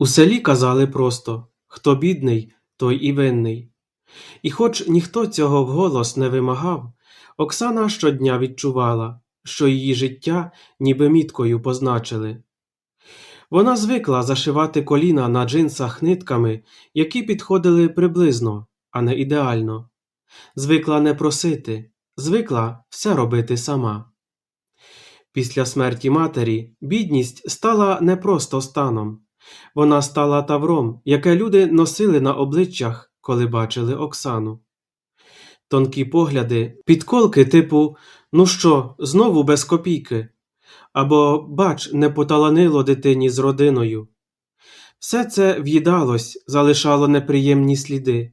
У селі казали просто хто бідний, той і винний. І хоч ніхто цього вголос не вимагав, Оксана щодня відчувала, що її життя ніби міткою позначили. Вона звикла зашивати коліна на джинсах нитками, які підходили приблизно, а не ідеально. Звикла не просити, звикла все робити сама. Після смерті матері бідність стала не просто станом, вона стала тавром, яке люди носили на обличчях, коли бачили Оксану. Тонкі погляди, підколки типу Ну що, знову без копійки? Або бач, не поталанило дитині з родиною. Все це в'їдалось, залишало неприємні сліди.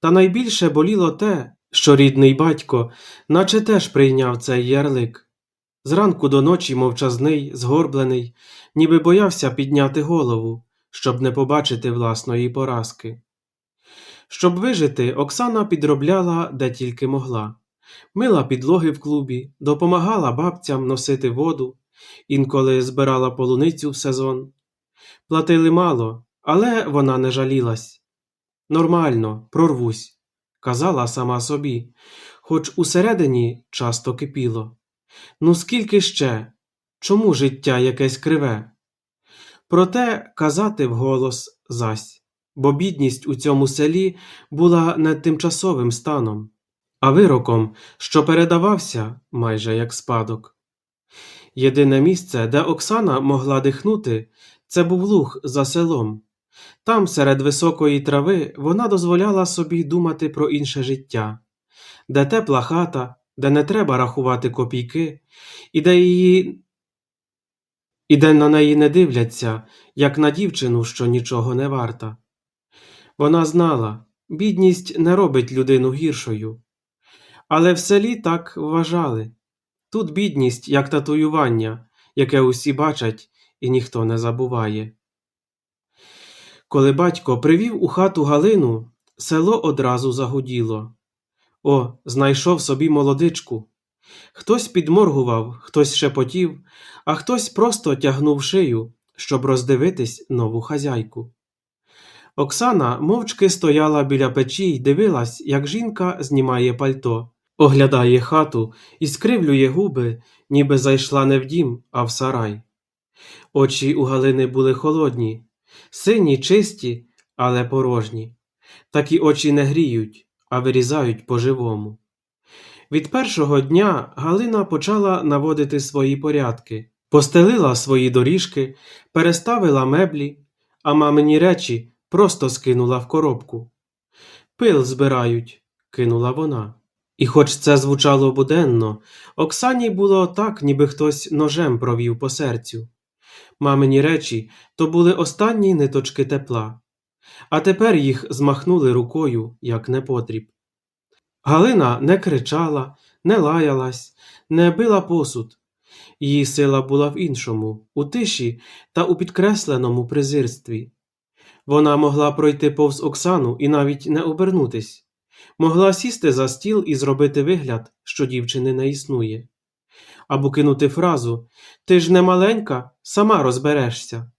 Та найбільше боліло те, що рідний батько, наче теж прийняв цей ярлик. Зранку до ночі мовчазний, згорблений, ніби боявся підняти голову, щоб не побачити власної поразки. Щоб вижити, Оксана підробляла де тільки могла. Мила підлоги в клубі, допомагала бабцям носити воду, інколи збирала полуницю в сезон. Платили мало, але вона не жалілась. Нормально, прорвусь, казала сама собі, хоч усередині часто кипіло. Ну скільки ще? Чому життя якесь криве? Проте казати вголос зась, бо бідність у цьому селі була не тимчасовим станом, а вироком, що передавався майже як спадок. Єдине місце, де Оксана могла дихнути, це був луг за селом. Там, серед високої трави, вона дозволяла собі думати про інше життя, де тепла хата, де не треба рахувати копійки, і де її і де на неї не дивляться, як на дівчину, що нічого не варта. Вона знала, бідність не робить людину гіршою. Але в селі так вважали тут бідність, як татуювання, яке усі бачать і ніхто не забуває. Коли батько привів у хату Галину, село одразу загуділо. О, знайшов собі молодичку. Хтось підморгував, хтось шепотів, а хтось просто тягнув шию, щоб роздивитись нову хазяйку. Оксана мовчки стояла біля печі й дивилась, як жінка знімає пальто, оглядає хату і скривлює губи, ніби зайшла не в дім, а в сарай. Очі у Галини були холодні, сині, чисті, але порожні. Такі очі не гріють, а вирізають по-живому. Від першого дня Галина почала наводити свої порядки, постелила свої доріжки, переставила меблі, а мамині речі просто скинула в коробку. Пил збирають, кинула вона. І хоч це звучало буденно, Оксані було так, ніби хтось ножем провів по серцю. Мамині речі то були останні ниточки тепла, а тепер їх змахнули рукою, як непотріб. Галина не кричала, не лаялась, не била посуд. Її сила була в іншому, у тиші та у підкресленому презирстві. Вона могла пройти повз Оксану і навіть не обернутись, могла сісти за стіл і зробити вигляд, що дівчини не існує, або кинути фразу Ти ж не маленька, сама розберешся.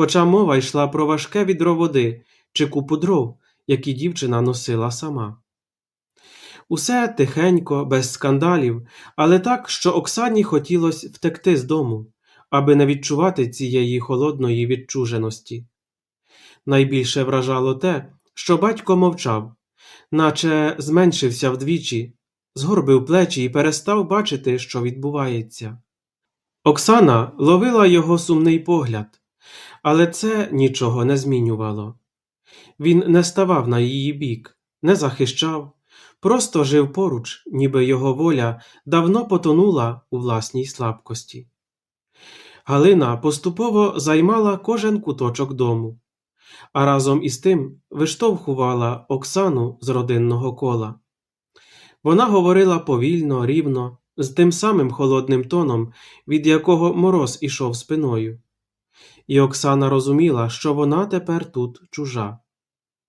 Хоча мова йшла про важке відро води чи купу дров, які дівчина носила сама. Усе тихенько, без скандалів, але так, що Оксані хотілося втекти з дому, аби не відчувати цієї холодної відчуженості. Найбільше вражало те, що батько мовчав, наче зменшився вдвічі, згорбив плечі і перестав бачити, що відбувається. Оксана ловила його сумний погляд, але це нічого не змінювало. Він не ставав на її бік, не захищав, просто жив поруч, ніби його воля давно потонула у власній слабкості. Галина поступово займала кожен куточок дому, а разом із тим виштовхувала Оксану з родинного кола. Вона говорила повільно, рівно, з тим самим холодним тоном, від якого мороз ішов спиною. І Оксана розуміла, що вона тепер тут чужа.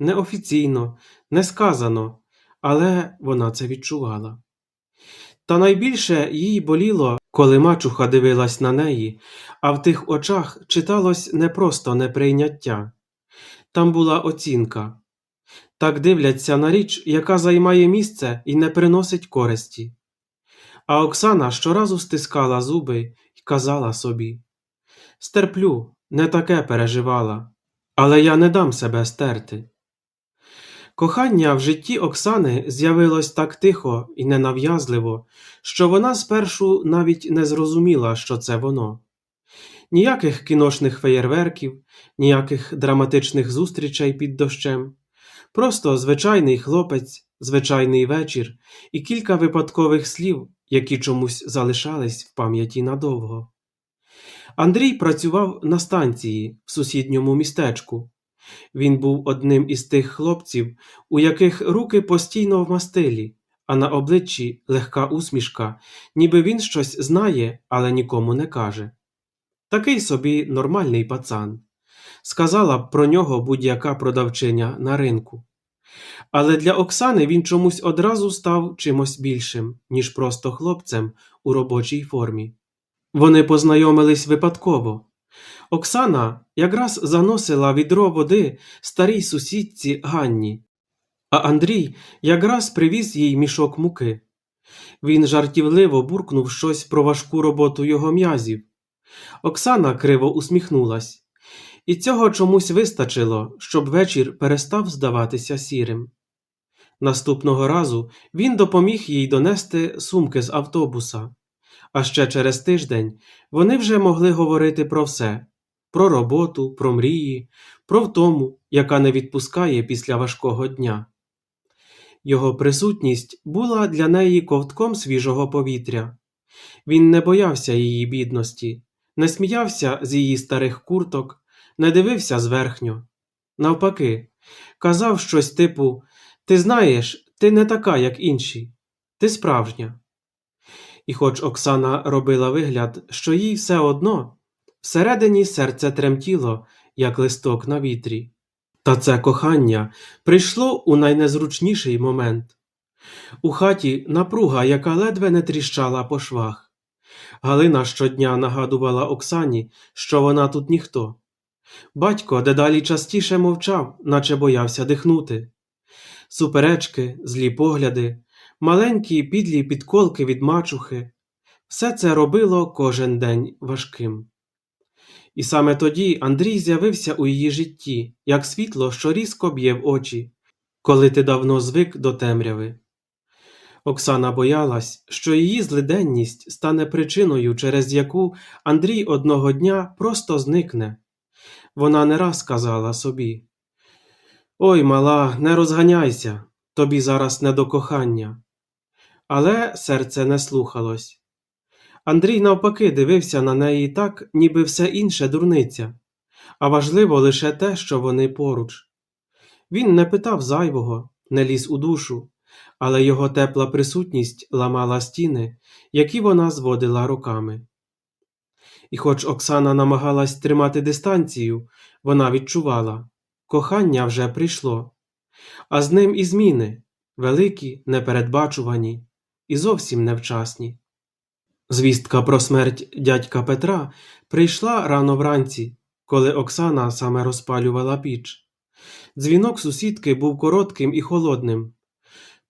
Неофіційно, не сказано, але вона це відчувала. Та найбільше їй боліло Коли мачуха дивилась на неї, а в тих очах читалось не просто неприйняття. Там була оцінка. Так дивляться на річ, яка займає місце і не приносить користі. А Оксана щоразу стискала зуби й казала собі Стерплю, не таке переживала, але я не дам себе стерти. Кохання в житті Оксани з'явилось так тихо і ненав'язливо, що вона спершу навіть не зрозуміла, що це воно. Ніяких кіношних феєрверків, ніяких драматичних зустрічей під дощем, просто звичайний хлопець, звичайний вечір і кілька випадкових слів, які чомусь залишались в пам'яті надовго. Андрій працював на станції в сусідньому містечку. Він був одним із тих хлопців, у яких руки постійно в мастилі, а на обличчі легка усмішка, ніби він щось знає, але нікому не каже. Такий собі нормальний пацан. Сказала б про нього будь-яка продавчиня на ринку. Але для Оксани він чомусь одразу став чимось більшим, ніж просто хлопцем у робочій формі. Вони познайомились випадково. Оксана якраз заносила відро води старій сусідці Ганні, а Андрій якраз привіз їй мішок муки. Він жартівливо буркнув щось про важку роботу його м'язів. Оксана криво усміхнулась, і цього чомусь вистачило, щоб вечір перестав здаватися сірим. Наступного разу він допоміг їй донести сумки з автобуса, а ще через тиждень вони вже могли говорити про все про роботу, про мрії, про втому, яка не відпускає після важкого дня. Його присутність була для неї ковтком свіжого повітря. Він не боявся її бідності, не сміявся з її старих курток, не дивився зверхньо. Навпаки, казав щось типу Ти знаєш, ти не така, як інші, ти справжня. І хоч Оксана робила вигляд, що їй все одно, всередині серце тремтіло, як листок на вітрі. Та це кохання прийшло у найнезручніший момент. У хаті напруга, яка ледве не тріщала по швах. Галина щодня нагадувала Оксані, що вона тут ніхто. Батько дедалі частіше мовчав, наче боявся дихнути. Суперечки, злі погляди, маленькі підлі підколки від мачухи все це робило кожен день важким. І саме тоді Андрій з'явився у її житті, як світло, що різко б'є в очі, коли ти давно звик до темряви. Оксана боялась, що її злиденність стане причиною, через яку Андрій одного дня просто зникне. Вона не раз казала собі Ой, мала, не розганяйся, тобі зараз не до кохання. Але серце не слухалось. Андрій навпаки дивився на неї так, ніби все інше дурниця, а важливо лише те, що вони поруч. Він не питав зайвого, не ліз у душу, але його тепла присутність ламала стіни, які вона зводила руками. І хоч Оксана намагалась тримати дистанцію, вона відчувала кохання вже прийшло, а з ним і зміни великі, непередбачувані і зовсім невчасні. Звістка про смерть дядька Петра прийшла рано вранці, коли Оксана саме розпалювала піч. Дзвінок сусідки був коротким і холодним.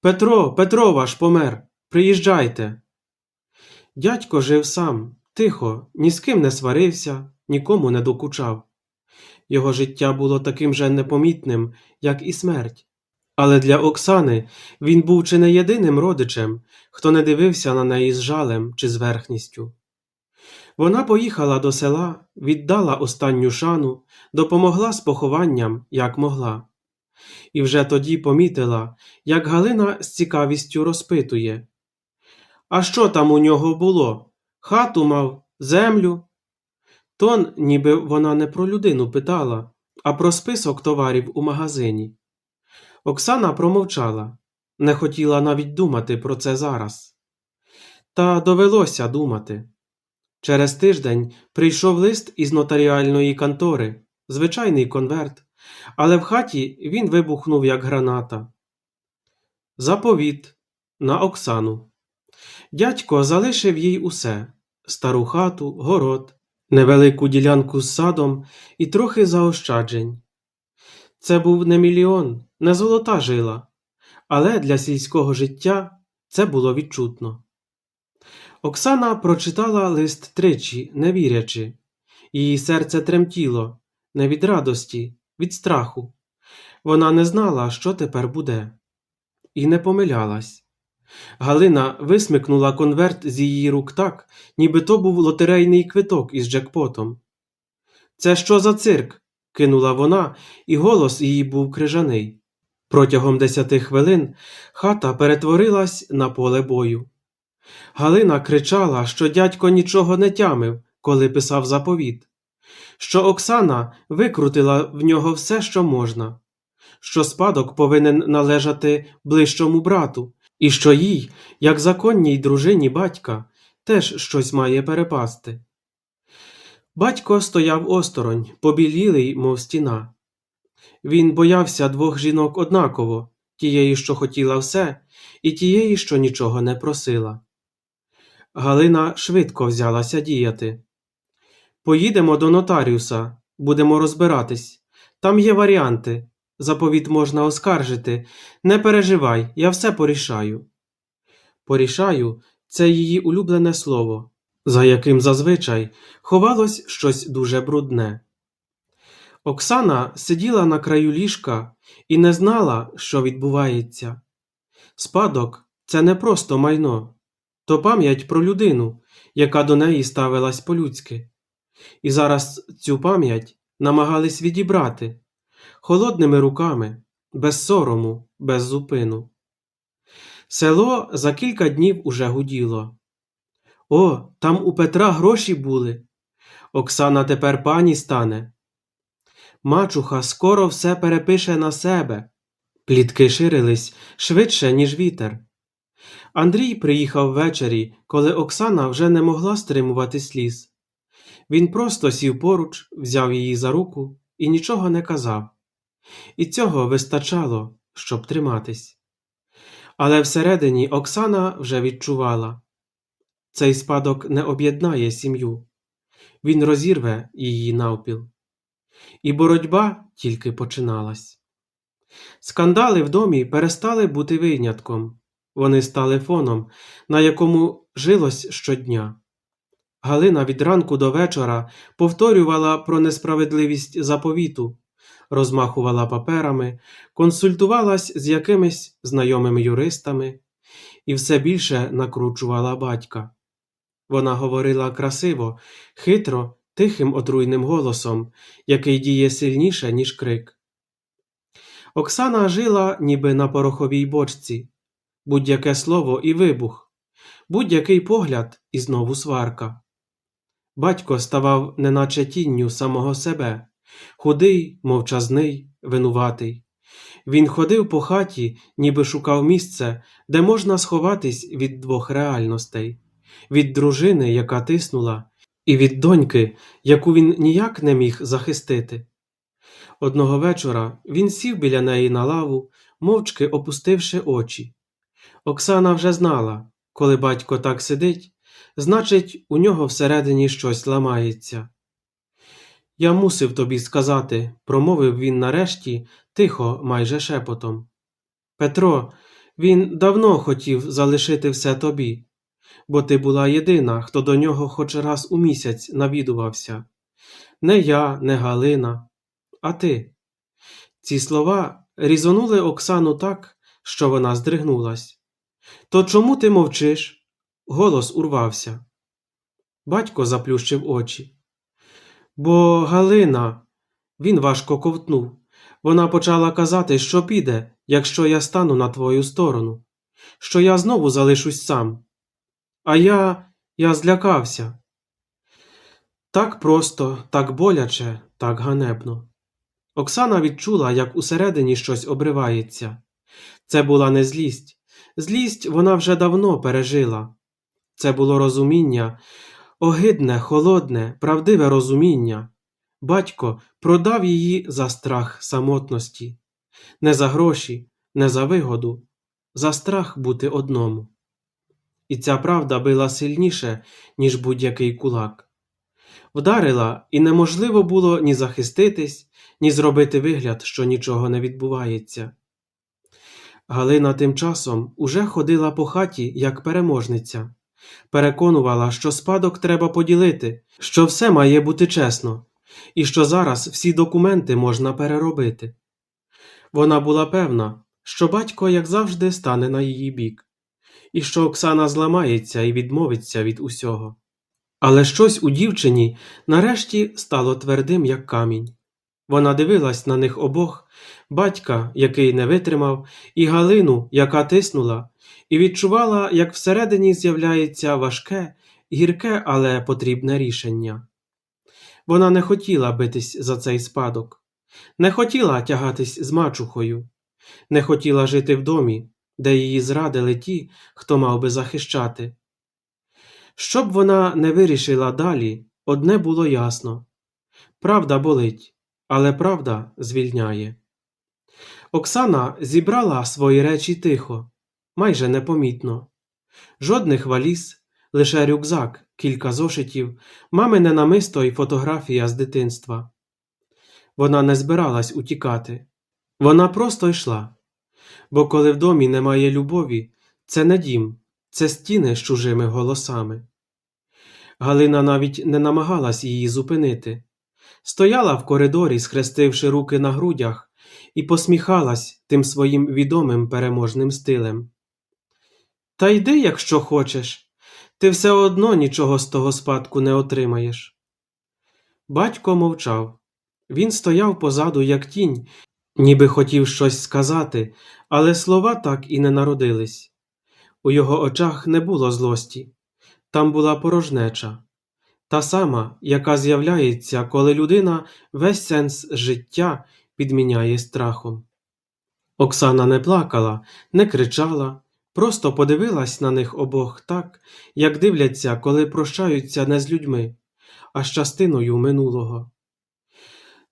Петро, Петро ваш помер. Приїжджайте. Дядько жив сам, тихо, ні з ким не сварився, нікому не докучав. Його життя було таким же непомітним, як і смерть. Але для Оксани він був чи не єдиним родичем, хто не дивився на неї з жалем чи з верхністю. Вона поїхала до села, віддала останню шану, допомогла з похованням, як могла. І вже тоді помітила, як Галина з цікавістю розпитує А що там у нього було? Хату мав, землю? Тон, ніби вона не про людину питала, а про список товарів у магазині. Оксана промовчала, не хотіла навіть думати про це зараз. Та довелося думати. Через тиждень прийшов лист із нотаріальної контори, звичайний конверт, але в хаті він вибухнув як граната. Заповіт на Оксану. Дядько залишив їй усе стару хату, город, невелику ділянку з садом і трохи заощаджень. Це був не мільйон, не золота жила, але для сільського життя це було відчутно. Оксана прочитала лист тричі, не вірячи. Її серце тремтіло не від радості, від страху. Вона не знала, що тепер буде, і не помилялась. Галина висмикнула конверт з її рук так, ніби то був лотерейний квиток із джекпотом. Це що за цирк? Кинула вона, і голос її був крижаний. Протягом десяти хвилин хата перетворилась на поле бою. Галина кричала, що дядько нічого не тямив, коли писав заповіт, що Оксана викрутила в нього все, що можна, що спадок повинен належати ближчому брату, і що їй, як законній дружині батька, теж щось має перепасти. Батько стояв осторонь, побілілий, мов стіна. Він боявся двох жінок однаково тієї, що хотіла все, і тієї, що нічого не просила. Галина швидко взялася діяти. Поїдемо до нотаріуса, будемо розбиратись. Там є варіанти. Заповіт можна оскаржити. Не переживай, я все порішаю. Порішаю це її улюблене слово, за яким зазвичай ховалось щось дуже брудне. Оксана сиділа на краю ліжка і не знала, що відбувається. Спадок це не просто майно, то пам'ять про людину, яка до неї ставилась по-людськи. І зараз цю пам'ять намагались відібрати холодними руками, без сорому, без зупину. Село за кілька днів уже гуділо. О, там у Петра гроші були. Оксана тепер пані стане. Мачуха скоро все перепише на себе. Плітки ширились швидше, ніж вітер. Андрій приїхав ввечері, коли Оксана вже не могла стримувати сліз. Він просто сів поруч, взяв її за руку і нічого не казав. І цього вистачало, щоб триматись. Але всередині Оксана вже відчувала цей спадок не об'єднає сім'ю, він розірве її навпіл. І боротьба тільки починалась. Скандали в домі перестали бути винятком, вони стали фоном, на якому жилось щодня. Галина від ранку до вечора повторювала про несправедливість заповіту, розмахувала паперами, консультувалась з якимись знайомими юристами і все більше накручувала батька. Вона говорила красиво, хитро, тихим отруйним голосом, який діє сильніше, ніж крик. Оксана жила ніби на пороховій бочці, будь-яке слово і вибух, будь-який погляд і знову сварка. Батько ставав неначе тінню самого себе, худий, мовчазний, винуватий. Він ходив по хаті, ніби шукав місце, де можна сховатись від двох реальностей від дружини, яка тиснула, і від доньки, яку він ніяк не міг захистити. Одного вечора він сів біля неї на лаву, мовчки опустивши очі. Оксана вже знала, коли батько так сидить, значить, у нього всередині щось ламається. Я мусив тобі сказати, промовив він нарешті, тихо, майже шепотом. Петро, він давно хотів залишити все тобі, бо ти була єдина, хто до нього хоч раз у місяць навідувався. Не я, не Галина, а ти. Ці слова різонули Оксану так, що вона здригнулась. То чому ти мовчиш? Голос урвався. Батько заплющив очі. Бо Галина, він важко ковтнув. Вона почала казати, що піде, якщо я стану на твою сторону, що я знову залишусь сам. А я. я злякався. Так просто, так боляче, так ганебно. Оксана відчула, як усередині щось обривається. Це була не злість. Злість вона вже давно пережила. Це було розуміння, огидне, холодне, правдиве розуміння. Батько продав її за страх самотності, не за гроші, не за вигоду, за страх бути одному. І ця правда била сильніше, ніж будь-який кулак. Вдарила, і неможливо було ні захиститись, ні зробити вигляд, що нічого не відбувається. Галина тим часом уже ходила по хаті як переможниця, переконувала, що спадок треба поділити, що все має бути чесно, і що зараз всі документи можна переробити. Вона була певна, що батько, як завжди, стане на її бік, і що Оксана зламається і відмовиться від усього. Але щось у дівчині нарешті стало твердим, як камінь. Вона дивилась на них обох батька, який не витримав, і Галину, яка тиснула, і відчувала, як всередині з'являється важке, гірке, але потрібне рішення. Вона не хотіла битись за цей спадок, не хотіла тягатись з мачухою, не хотіла жити в домі, де її зрадили ті, хто мав би захищати. Щоб вона не вирішила далі, одне було ясно правда болить, але правда звільняє. Оксана зібрала свої речі тихо, майже непомітно. Жодних валіз, лише рюкзак, кілька зошитів, мамине намисто і фотографія з дитинства. Вона не збиралась утікати. Вона просто йшла. Бо коли в домі немає любові, це не дім, це стіни з чужими голосами. Галина навіть не намагалась її зупинити. Стояла в коридорі, схрестивши руки на грудях, і посміхалась тим своїм відомим переможним стилем. Та йди, якщо хочеш, ти все одно нічого з того спадку не отримаєш. Батько мовчав. Він стояв позаду, як тінь, ніби хотів щось сказати, але слова так і не народились. У його очах не було злості, там була порожнеча, та сама, яка з'являється, коли людина весь сенс життя підміняє страхом. Оксана не плакала, не кричала, просто подивилась на них обох так, як дивляться, коли прощаються не з людьми, а з частиною минулого.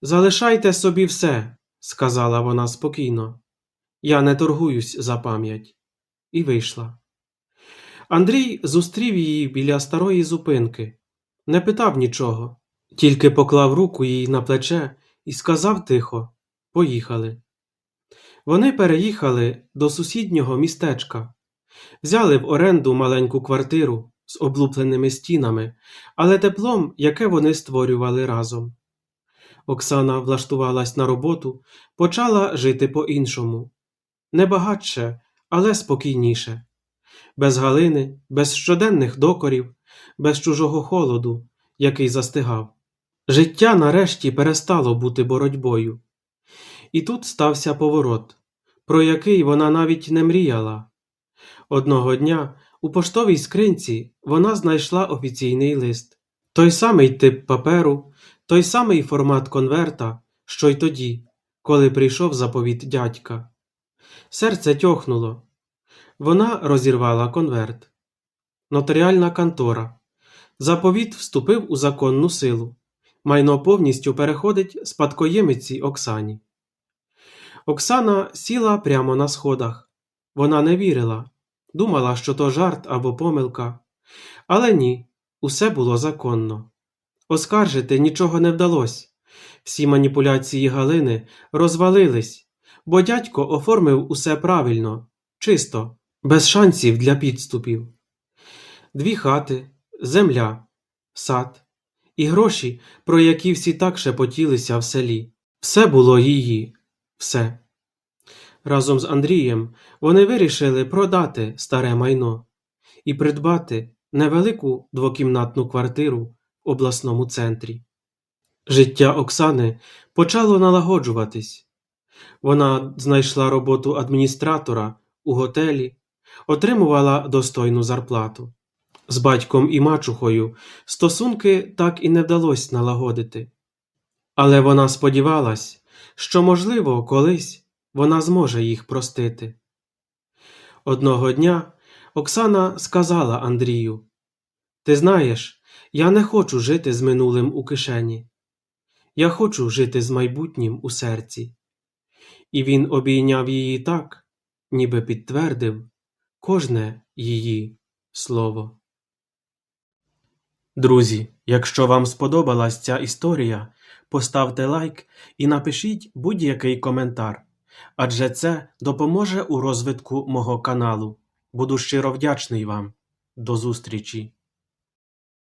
Залишайте собі все, сказала вона спокійно. Я не торгуюсь за пам'ять. І вийшла. Андрій зустрів її біля старої зупинки, не питав нічого, тільки поклав руку їй на плече і сказав тихо Поїхали. Вони переїхали до сусіднього містечка, взяли в оренду маленьку квартиру з облупленими стінами, але теплом, яке вони створювали разом. Оксана влаштувалась на роботу, почала жити по-іншому не багатше, але спокійніше, без Галини, без щоденних докорів, без чужого холоду, який застигав. Життя нарешті перестало бути боротьбою. І тут стався поворот, про який вона навіть не мріяла. Одного дня у поштовій скринці вона знайшла офіційний лист той самий тип паперу, той самий формат конверта, що й тоді, коли прийшов заповіт дядька. Серце тьохнуло. Вона розірвала конверт. Нотаріальна контора. Заповіт вступив у законну силу. Майно повністю переходить спадкоємиці Оксані. Оксана сіла прямо на сходах. Вона не вірила, думала, що то жарт або помилка. Але ні, усе було законно. Оскаржити нічого не вдалося. Всі маніпуляції Галини розвалились, бо дядько оформив усе правильно, чисто, без шансів для підступів. Дві хати, земля, сад і гроші, про які всі так шепотілися в селі. Все було її, все. Разом з Андрієм вони вирішили продати старе майно і придбати невелику двокімнатну квартиру обласному центрі. Життя Оксани почало налагоджуватись. Вона знайшла роботу адміністратора у готелі, отримувала достойну зарплату. З батьком і мачухою стосунки так і не вдалося налагодити. Але вона сподівалась, що, можливо, колись вона зможе їх простити. Одного дня Оксана сказала Андрію Ти знаєш, я не хочу жити з минулим у кишені. Я хочу жити з майбутнім у серці. І він обійняв її так, ніби підтвердив кожне її слово. Друзі, якщо вам сподобалась ця історія, поставте лайк і напишіть будь-який коментар, адже це допоможе у розвитку мого каналу. Буду щиро вдячний вам. До зустрічі!